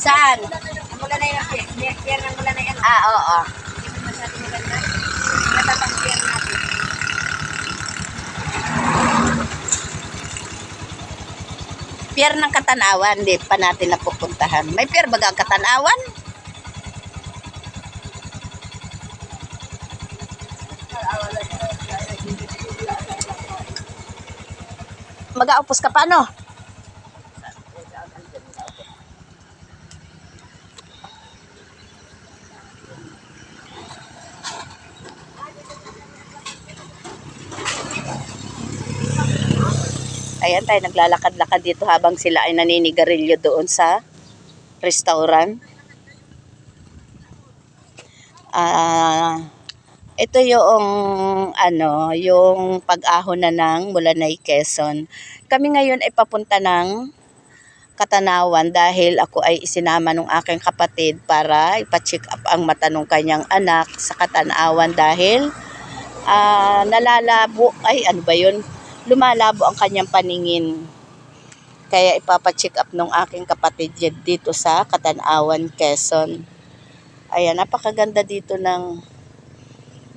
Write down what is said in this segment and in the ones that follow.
Saan? Mula na yun, yan ang mula na yan. Ah, oo. Hindi mo maganda. Natatang yan natin. Pier ng Katanawan, hindi pa natin napupuntahan. May pier ba ang Katanawan? Mag-aupos ka pa, no? Ayan tayo, naglalakad-lakad dito habang sila ay naninigarilyo doon sa restaurant. Ah, ito yung ano, yung pag-ahon na ng Mulanay, Quezon. Kami ngayon ay papunta ng Katanawan dahil ako ay isinama ng aking kapatid para ipa-check up ang mata ng kanyang anak sa Katanawan dahil ah, nalalabo, ay ano ba yun? lumalabo ang kanyang paningin. Kaya ipapacheck up ng aking kapatid dito sa Katanawan, Quezon. Ayan, napakaganda dito ng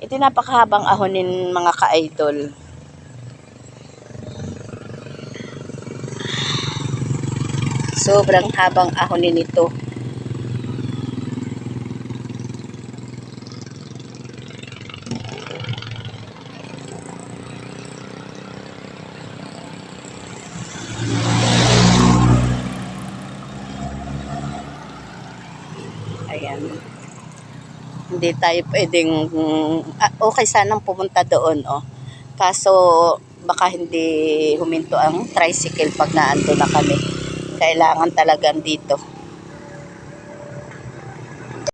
ito napakahabang ahonin mga ka-idol. Sobrang habang ahonin nito. Ayan. Hindi tayo pwedeng, ah, okay sanang pumunta doon, oh. Kaso, baka hindi huminto ang tricycle pag naando na kami. Kailangan talagang dito.